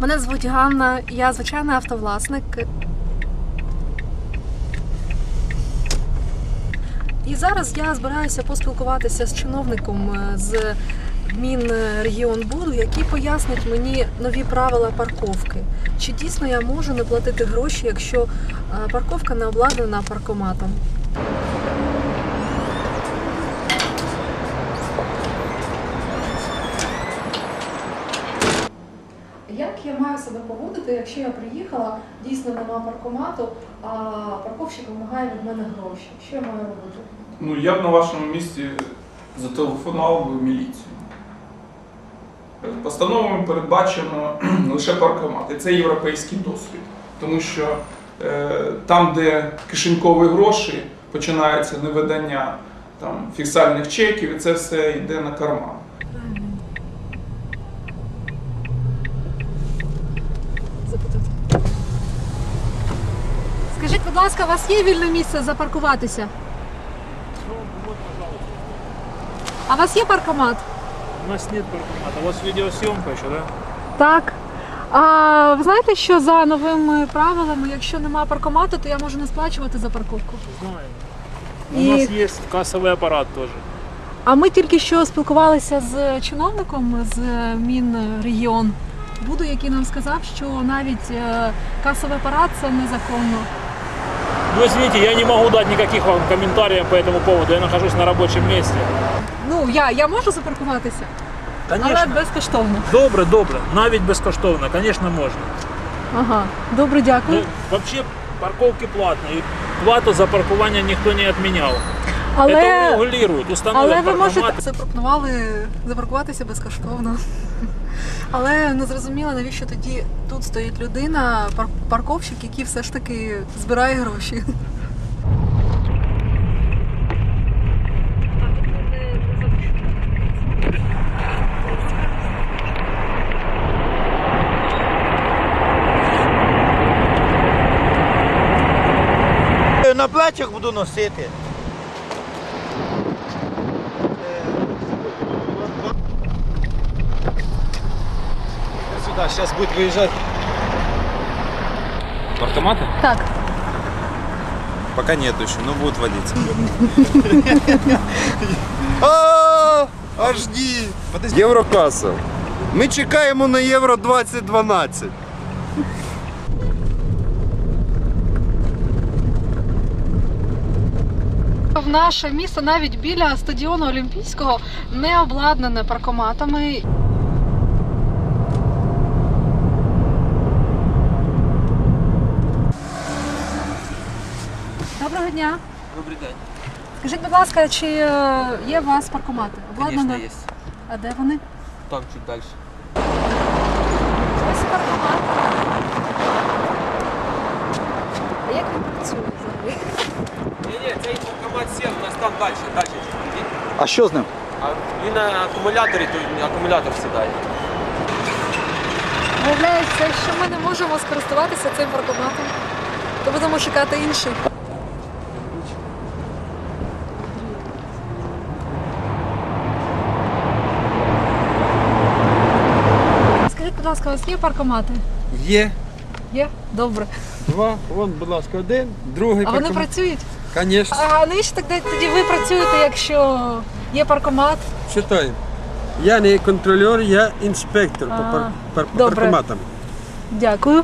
Мене звуть Ганна, я звичайний автовласник. І зараз я збираюся поспілкуватися з чиновником е, з Мінрегіонбуду, який пояснить мені нові правила парковки. Чи дійсно я можу не платити гроші, якщо е, парковка не обладнана паркоматом? Як я маю себе поводити, якщо я приїхала, дійсно нема паркомату, а парковщик вимагає від мене гроші? Що я маю робити? Ну, я б на вашому місці зателефонував би міліцію. Постановами передбачено лише паркомат. І це європейський досвід. Тому що е, там, де кишенькові гроші, починається невидання там, фіксальних чеків, і це все йде на карман. Запитати. Скажіть, будь ласка, у вас є вільне місце запаркуватися? А у вас є паркомат? У нас нет паркомата. У вас видеосъемка еще, да? Так. А ви знаєте, що за новими правилами, якщо немає паркомату, то я можу не сплачувати за парковку? Знаем. И- У нас есть кассовый аппарат тоже. А ми тільки що спілкувалися з чиновником з Мінрегіон Буду, який нам сказав, що навіть е, касовий апарат це незаконно. Ну, извините, я не могу дать никаких вам комментариев по этому поводу. Я нахожусь на рабочем месте. Ну я, я можу запаркуватися, але безкоштовно. Добре, добре. Навіть безкоштовно, конечно, можна. Ага, добре, дякую. Ну, вообще парковки платные. Плату за паркування ніхто не відміняв. Але Это регулируют, установят але ви можете запропонували запаркуватися безкоштовно. Але не зрозуміло, навіщо тоді тут стоїть людина, парковщик, який все ж таки збирає гроші. На плечах буду носити. Сюда, сейчас будет выезжать. Паркоматы? Так. Пока нет еще, но будут водиться. А, аж ні. Єврокаса. Ми чекаємо на Євро 2012. В наше місто навіть біля стадіону Олімпійського не обладнане паркоматами. Доброго дня. Добрий день. Скажіть, будь ласка, чи е, є у вас паркомати? Звісно, є. А де вони? Там чуть далі. Ось паркомат. А як він працює взагалі? Ні, ні, цей банкомат сів, у нас там далі, далі. А що з ним? А він на акумуляторі, то акумулятор сідає. Виявляється, що ми не можемо скористуватися цим паркоматом, то будемо шукати інший. Скажіть, будь ласка, у вас є паркомати? Є Є? Добре. два. Вон, будь ласка, один, другий А вони паркомат. працюють? Звісно, А навіщо тоді, тоді ви працюєте, якщо є паркомат? Читай. Я не контролер, я інспектор по пар, пар, добре. паркоматам. Дякую.